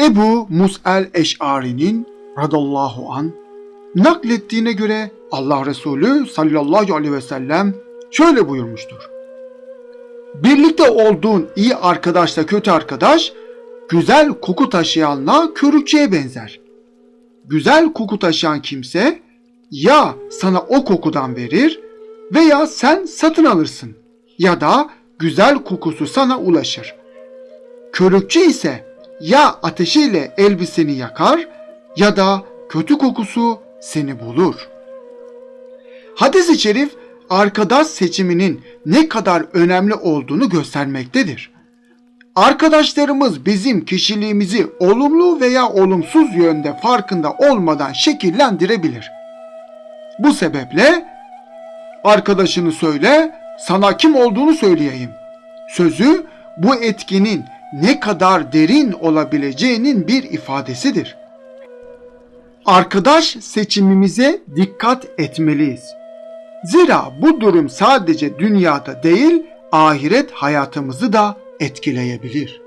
Ebu Mus'el Eş'ari'nin radallahu an naklettiğine göre Allah Resulü sallallahu aleyhi ve sellem şöyle buyurmuştur. Birlikte olduğun iyi arkadaşla kötü arkadaş güzel koku taşıyanla körükçüye benzer. Güzel koku taşıyan kimse ya sana o kokudan verir veya sen satın alırsın ya da güzel kokusu sana ulaşır. Körükçü ise ya ateşiyle elbiseni yakar ya da kötü kokusu seni bulur. Hadis-i şerif arkadaş seçiminin ne kadar önemli olduğunu göstermektedir. Arkadaşlarımız bizim kişiliğimizi olumlu veya olumsuz yönde farkında olmadan şekillendirebilir. Bu sebeple arkadaşını söyle, sana kim olduğunu söyleyeyim. Sözü bu etkinin ne kadar derin olabileceğinin bir ifadesidir. Arkadaş seçimimize dikkat etmeliyiz. Zira bu durum sadece dünyada değil, ahiret hayatımızı da etkileyebilir.